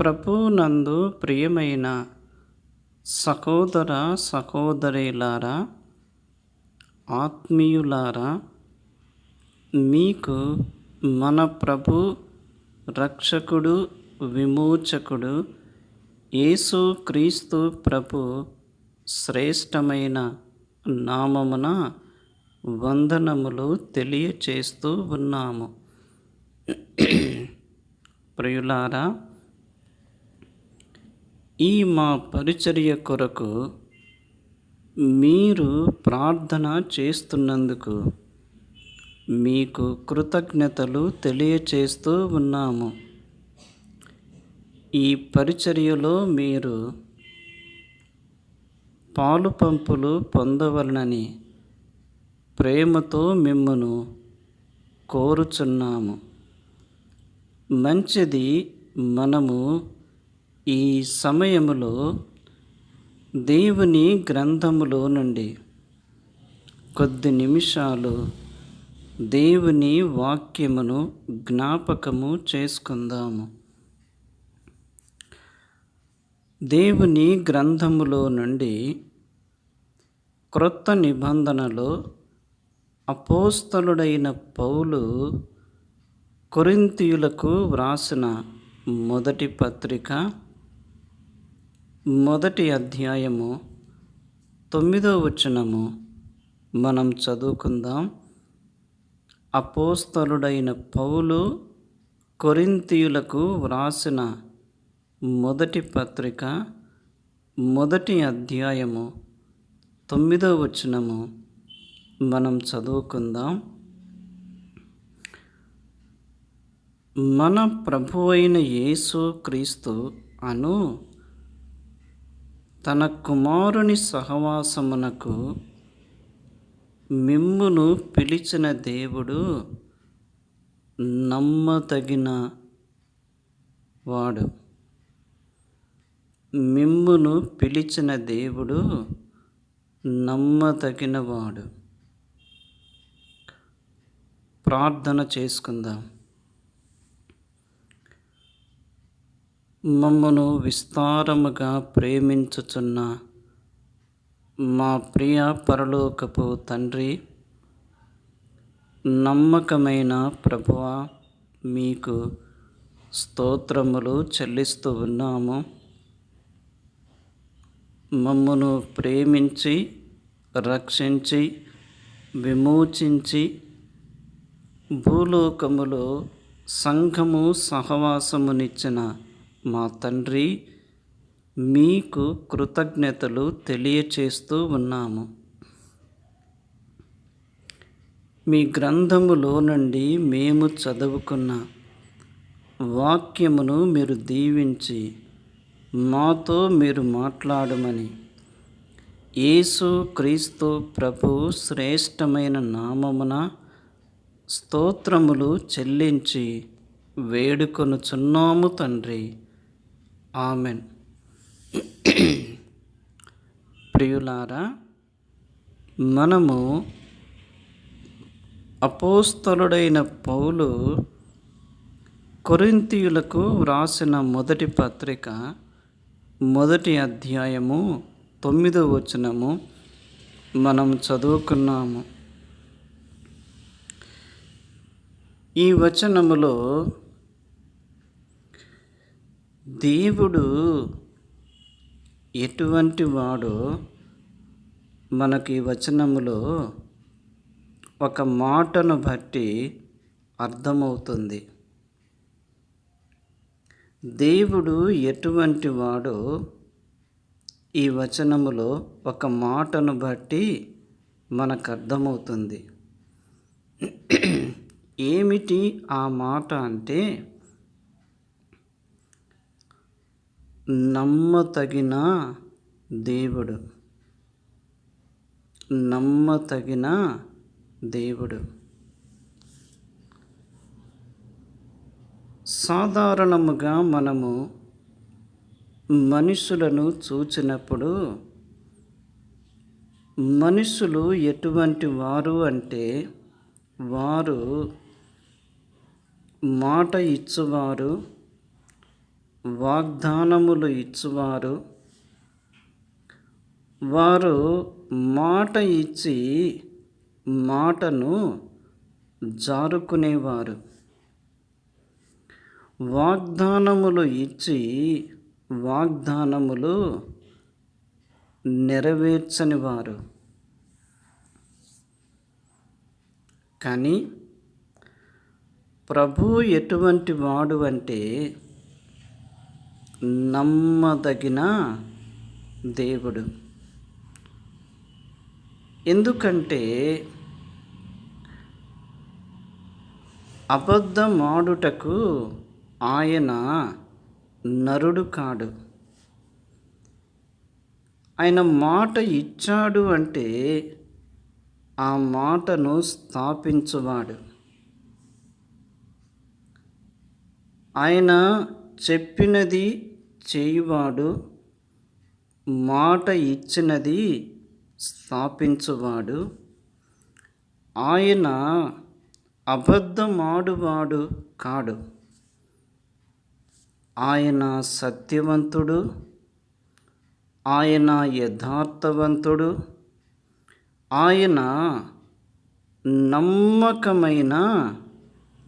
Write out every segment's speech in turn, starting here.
ప్రభునందు ప్రియమైన సహోదర సహోదరులారా ఆత్మీయులారా మీకు మన ప్రభు రక్షకుడు విమోచకుడు యేసు క్రీస్తు ప్రభు శ్రేష్టమైన నామమున వందనములు తెలియచేస్తూ ఉన్నాము. ప్రియులారా ఈ మా పరిచర్య కొరకు మీరు ప్రార్థన చేస్తున్నందుకు మీకు కృతజ్ఞతలు తెలియచేస్తూ ఉన్నాము. ఈ పరిచర్యలో మీరు పాలు పంపులు పొందవలనని ప్రేమతో మిమ్మను కోరుచున్నాము. మంచిది మనము ఈ సమయములో దేవుని గ్రంథములో నుండి కొద్ది నిమిషాలు దేవుని వాక్యమును జ్ఞాపకము చేసుకుందాము. దేవుని గ్రంథములో నుండి క్రొత్త నిబంధనలో అపోస్తలుడైన పౌలు కొరింతీయులకు వ్రాసిన మొదటి పత్రిక మొదటి అధ్యాయము తొమ్మిదో వచనము. మనం చదువుకుందాం. అపోస్తలుడైన పౌలు కొరింతీయులకు వ్రాసిన మొదటి పత్రిక మొదటి అధ్యాయము తొమ్మిదో వచనము. మనం చదువుకుందాం. మన ప్రభు అయిన యేసు క్రీస్తు అను తన కుమారుని సహవాసమునకు మిమ్మును పిలిచిన దేవుడు నమ్మతగిన వాడు. మిమ్మును పిలిచిన దేవుడు నమ్మతగినవాడు ప్రార్థన చేసుకుందాం. మమ్మను విస్తారముగా ప్రేమించుచున్న మా ప్రియ పరలోకపు తండ్రి నమ్మకమైన ప్రభువ మీకు స్తోత్రములు చెల్లిస్తూ ఉన్నాము. మమ్మను ప్రేమించి రక్షించి విమోచించి భూలోకములో సంఘము సహవాసమునిచ్చిన మా తండ్రి మీకు కృతజ్ఞతలు తెలియచేస్తూ ఉన్నాము. మీ గ్రంథములో నుండి మేము చదువుకున్న వాక్యమును మీరు దీవించి మాతో మీరు మాట్లాడమని యేసు క్రీస్తు ప్రభు శ్రేష్టమైన నామమున స్తోత్రములు చెల్లించి వేడుకొనుచున్నాము తండ్రి. ఆమెన్. ప్రియులారా మనము అపోస్తలుడైన పౌలు కొరింతీయులకు వ్రాసిన మొదటి పత్రిక మొదటి అధ్యాయము తొమ్మిదో వచనము మనం చదువుకున్నాము. ఈ వచనములో దేవుడు ఎటువంటి వాడో మనకి వచనములో ఒక మాటను బట్టి అర్థమవుతుంది. దేవుడు ఎటువంటి వాడో ఈ వచనములో ఒక మాటను బట్టి మనకు అర్థమవుతుంది. ఏమిటి ఆ మాట అంటే నమ్మతగిన దేవుడు. నమ్మతగిన దేవుడు. సాధారణముగా మనము మనుషులను చూచినప్పుడు మనుషులు ఎటువంటి వారు అంటే వారు మాట ఇచ్చువారు వాగ్దానములు ఇచ్చువారు. వారు మాట ఇచ్చి మాటను జారుకునేవారు. వాగ్దానములు ఇచ్చి వాగ్దానములు నెరవేర్చని వారు కానీ ప్రభు ఎటువంటి వాడు అంటే నమ్మదగిన దేవుడు. ఎందుకంటే అబద్ధమాడుటకు ఆయన నరుడు కాడు. ఆయన మాట ఇచ్చాడు అంటే ఆ మాటను స్థాపించువాడు. ఆయన చెప్పినది చేయువాడు మాట ఇచ్చినది స్థాపించువాడు. ఆయన అబద్ధమాడువాడు కాడు. ఆయన సత్యవంతుడు ఆయన యథార్థవంతుడు ఆయన నమ్మకమైన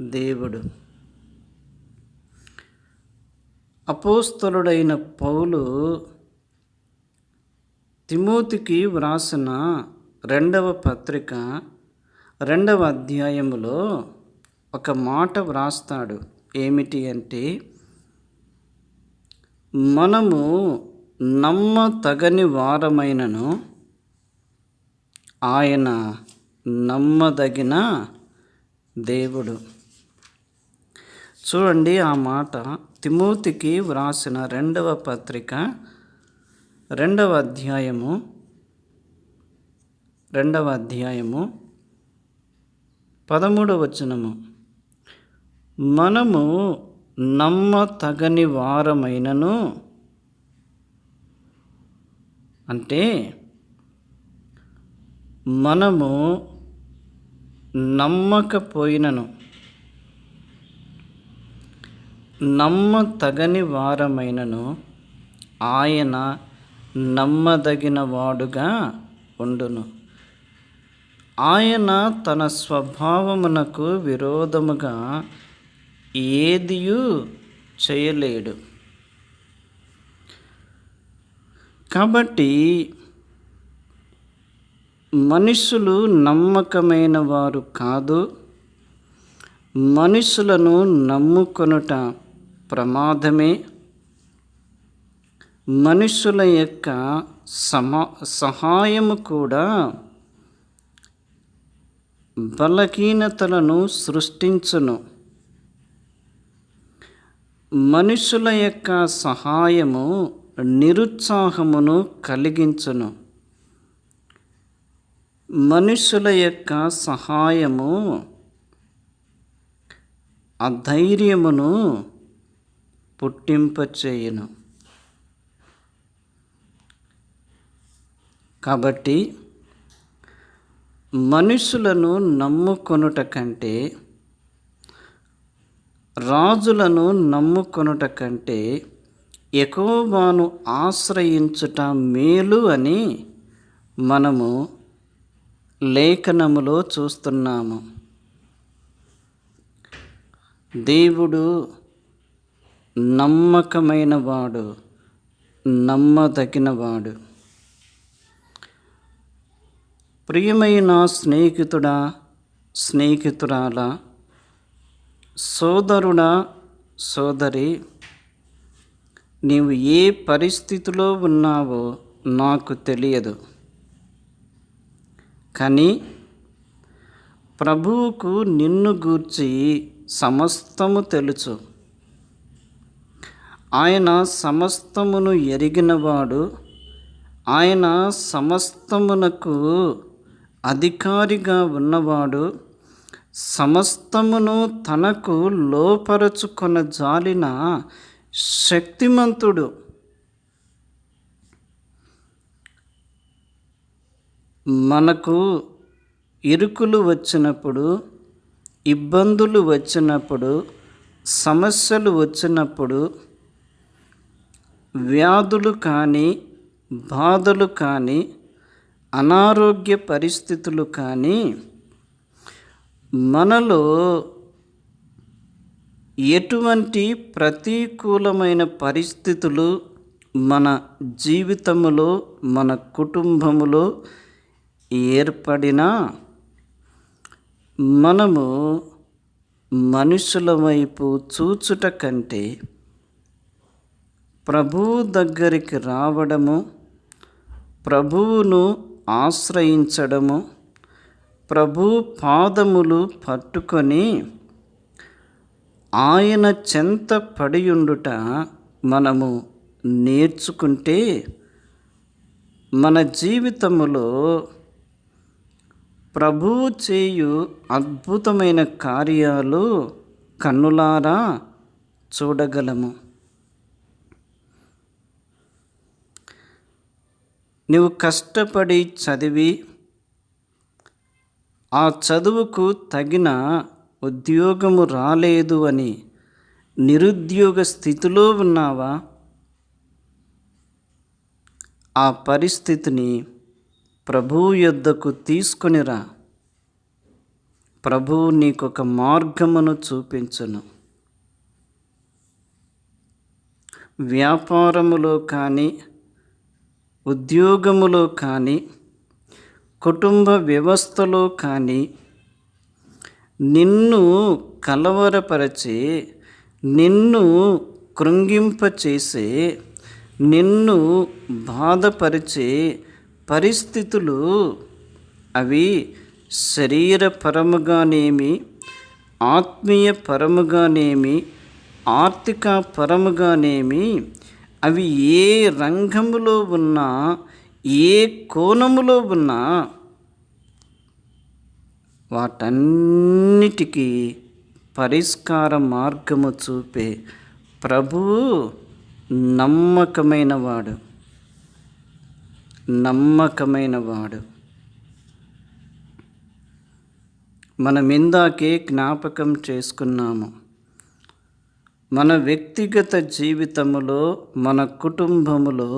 దేవుడు. అపోస్తలుడైన పౌలు తిమోతికి వ్రాసిన రెండవ పత్రిక రెండవ అధ్యాయములో ఒక మాట వ్రాస్తాడు. ఏమిటి అంటే మనము నమ్మతగని వారమైనను ఆయన నమ్మదగిన దేవుడు. చూడండి ఆ మాట. తిమోతికి వ్రాసిన రెండవ పత్రిక రెండవ అధ్యాయము రెండవ అధ్యాయము పదమూడవ వచనము. మనము నమ్మతగని వారమైనను. అంటే మనము నమ్మకపోయినను. నమ్మతగని వారమైనను ఆయన నమ్మదగిన వాడుగా ఉండును. ఆయన తన స్వభావమునకు విరోధముగా ఏదియు చేయలేడు. కాబట్టి మనుషులు నమ్మకమైన వారు కాదు. మనుషులను నమ్ముకొనుట ప్రమాదమే. మనుషుల యొక్క సమా సహాయము కూడా బలహీనతలను సృష్టించును. మనుషుల యొక్క సహాయము నిరుత్సాహమును కలిగించును. మనుషుల యొక్క సహాయము అధైర్యమును పుట్టింపచేయును. కాబట్టి మనుషులను నమ్ముకొనుట కంటే రాజులను నమ్ముకొనుట కంటే ఎకోబాను ఆశ్రయించుట మేలు అని మనము లేఖనములో చూస్తున్నాము. దేవుడు నమ్మకమైన వాడు నమ్మదగినవాడు. ప్రియమైన స్నేహితుడా స్నేహితురాల సోదరుడా సోదరి నీవు ఏ పరిస్థితిలో ఉన్నావో నాకు తెలియదు. కానీ ప్రభువుకు నిన్ను గూర్చి సమస్తము తెలుసు. ఆయన సమస్తమును ఎరిగినవాడు. ఆయన సమస్తమునకు అధికారిగా ఉన్నవాడు. సమస్తమును తనకు లోపరచుకొన జాలిన శక్తిమంతుడు. మనకు ఇరుకులు వచ్చినప్పుడు ఇబ్బందులు వచ్చినప్పుడు సమస్యలు వచ్చినప్పుడు వ్యాధులు కానీ బాధలు కానీ అనారోగ్య పరిస్థితులు కానీ మనలో ఎటువంటి ప్రతికూలమైన పరిస్థితులు మన జీవితములో మన కుటుంబములో ఏర్పడినా మనము మనుషుల వైపు చూచుట కంటే ప్రభువు దగ్గరికి రావడము ప్రభువును ఆశ్రయించడము ప్రభు పాదములు పట్టుకొని ఆయన చెంత పడియుండుట మనము నేర్చుకుంటే మన జీవితములో ప్రభువు చేయు అద్భుతమైన కార్యాలు కన్నులారా చూడగలము. నువ్వు కష్టపడి చదివి ఆ చదువుకు తగిన ఉద్యోగము రాలేదు అని నిరుద్యోగ స్థితిలో ఉన్నావా? ఆ పరిస్థితిని ప్రభువు యొద్దకు తీసుకొనిరా. ప్రభువు నీకొక మార్గమును చూపించును. వ్యాపారములో కానీ ఉద్యోగములో కానీ కుటుంబ వ్యవస్థలో కానీ నిన్ను కలవరపరచి నిన్ను కృంగింపచేసే నిన్ను బాధపరిచే పరిస్థితులు అవి శరీర పరముగానేమి ఆత్మీయ పరముగానేమి ఆర్థిక పరముగానేమి అవి ఏ రంగములో ఉన్నా ఏ కోణములో ఉన్నా వాటన్నిటికీ పరిష్కార మార్గము చూపే ప్రభువు నమ్మకమైన వాడు నమ్మకమైన వాడు మనం ఇందాకే జ్ఞాపకం చేసుకున్నాము. మన వ్యక్తిగత జీవితములో మన కుటుంబములో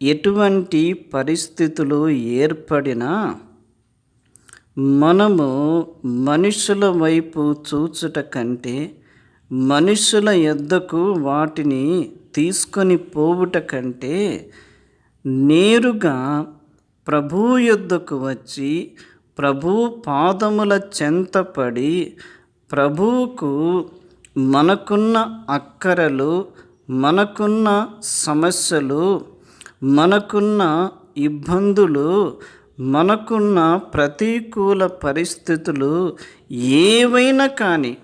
ఎటువంటి పరిస్థితులు ఏర్పడినా మనము మనుషుల వైపు చూచుట కంటే మనుషుల ఎద్దకు వాటిని తీసుకొని పోవుట కంటే నేరుగా ప్రభు యొద్దకు వచ్చి ప్రభు పాదముల చెంతపడి ప్రభువుకు మనకున్న అక్కరలు మనకున్న సమస్యలు మనకున్న ఇబ్బందులు మనకున్న ప్రతికూల పరిస్థితులు ఏవైనా కానీ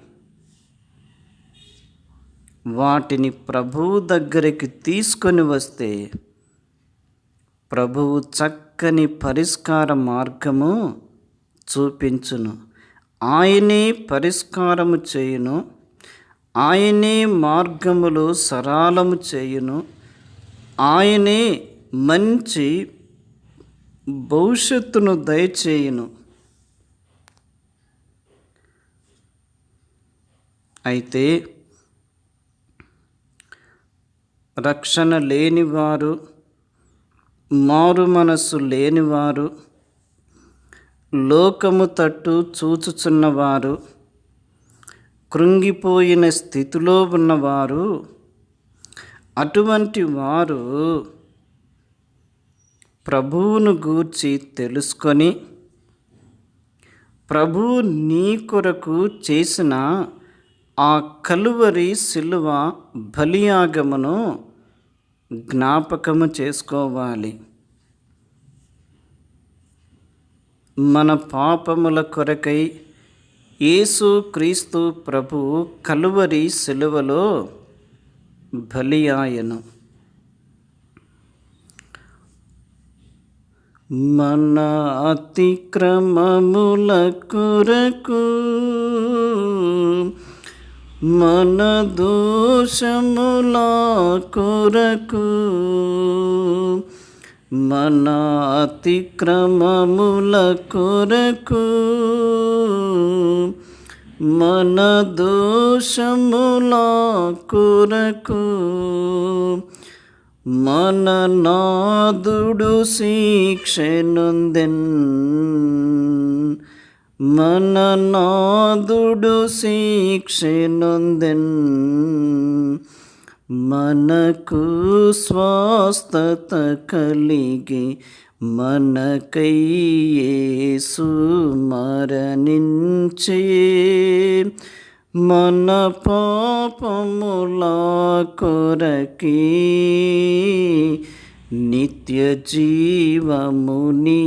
వాటిని ప్రభువు దగ్గరికి తీసుకొని వస్తే ప్రభువు చక్కని పరిష్కార మార్గము చూపించును. ఆయనే పరిష్కారము చేయును. ఆయనే మార్గములు సరళము చేయును. ఆయనే మంచి భవిష్యత్తును దయచేయును. అయితే రక్షణ లేనివారు మారు మనసు లేనివారు లోకము తట్టు చూచుచున్నవారు కృంగిపోయిన స్థితిలో ఉన్నవారు అటువంటి వారు ప్రభువును గూర్చి తెలుసుకొని ప్రభు నీ కొరకు చేసిన ఆ కలువరి శిలువ బలియాగమును జ్ఞాపకము చేసుకోవాలి. మన పాపముల కొరకై యేసు క్రీస్తు ప్రభు కలువరి శిలువలో బలియాయను. మన అతిక్రమముల కొరకు మన దోషముల కొరకు మన అతిక్రమముల కొరకు మన దోషముల కొరకు మన నాదుడు శిక్షనుందెన్ మన నాదుడు శిక్షనుందెన్ మనకు స్వస్థత కలిగి మనకయ్యేసు మరణించి మన పాపముల కొరకి నిత్య జీవముని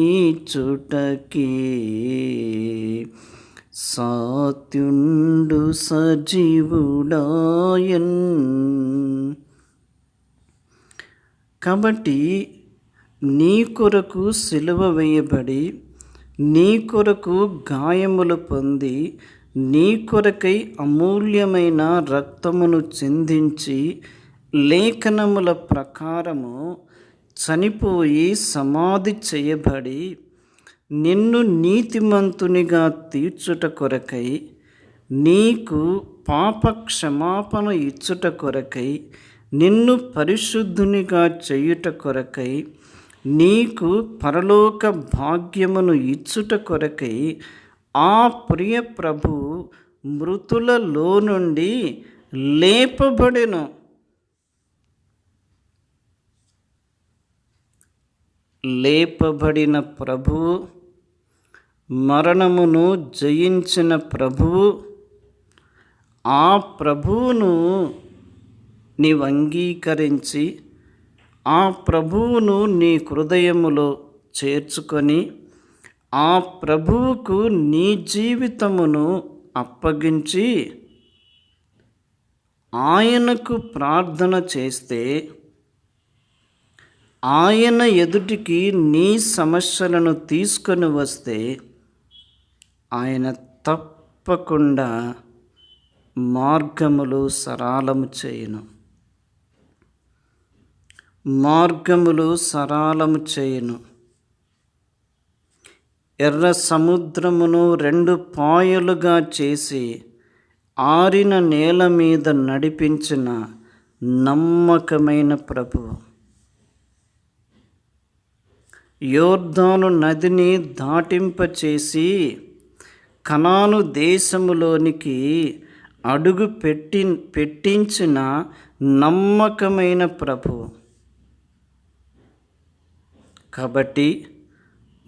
చుటకీ సాత్యుండు సజీవుడాయన్. కాబట్టి నీ కొరకు సిలువ వేయబడి నీ కొరకు గాయములు పొంది నీ కొరకై అమూల్యమైన రక్తమును చిందించి లేఖనముల ప్రకారము చనిపోయి సమాధి చేయబడి నిన్ను నీతిమంతునిగా తీర్చుట కొరకై నీకు పాప క్షమాపణ ఇచ్చుట కొరకై నిన్ను పరిశుద్ధునిగా చేయుట కొరకై నీకు పరలోక భాగ్యమును ఇచ్చుట కొరకై ఆ ప్రియ ప్రభు మృతులలో నుండి లేపబడెను. లేపబడిన ప్రభువు మరణమును జయించిన ప్రభువు ఆ ప్రభువును నీవు అంగీకరించి ఆ ప్రభువును నీ హృదయములో చేర్చుకొని ఆ ప్రభువుకు నీ జీవితమును అప్పగించి ఆయనకు ప్రార్థన చేస్తే ఆయన ఎదుటికి నీ సమస్యలను తీసుకొని వస్తే ఆయన తప్పకుండా మార్గములు సరాలము చేయను. మార్గములు సరాలము చేయను. ఎర్ర సముద్రమును రెండు పాయలుగా చేసి ఆరిన నేల మీద నడిపించిన నమ్మకమైన ప్రభు. యోర్ధాను నదిని దాటింపచేసి కనాను దేశములోనికి అడుగు పెట్టి పెట్టించిన నమ్మకమైన ప్రభు. కాబట్టి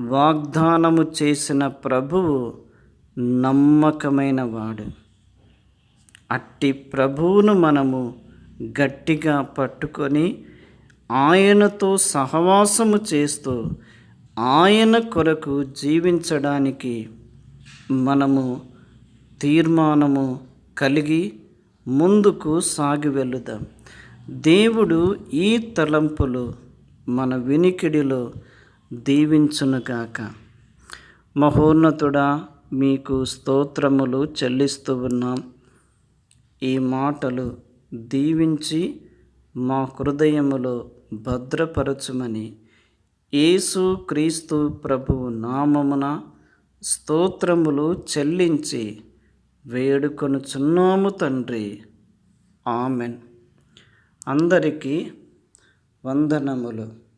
వాగ్దానము చేసిన ప్రభువు నమ్మకమైన వాడు. అట్టి ప్రభువును మనము గట్టిగా పట్టుకొని ఆయనతో సహవాసము చేస్తూ ఆయన కొరకు జీవించడానికి మనము తీర్మానము కలిగి ముందుకు సాగి వెళుదాం. దేవుడు ఈ తలంపులు మన వినికిడిలో దీవించునుగాక మహోన్నతుడా మీకు స్తోత్రములు చెల్లిస్తూ ఉన్నాం. ఈ మాటలు దీవించి మా హృదయములో భద్రపరచుమని యేసు క్రీస్తు ప్రభువు నామమున స్తోత్రములు చెల్లించి వేడుకొనుచున్నాము తండ్రి. ఆమెన్. అందరికీ వందనములు.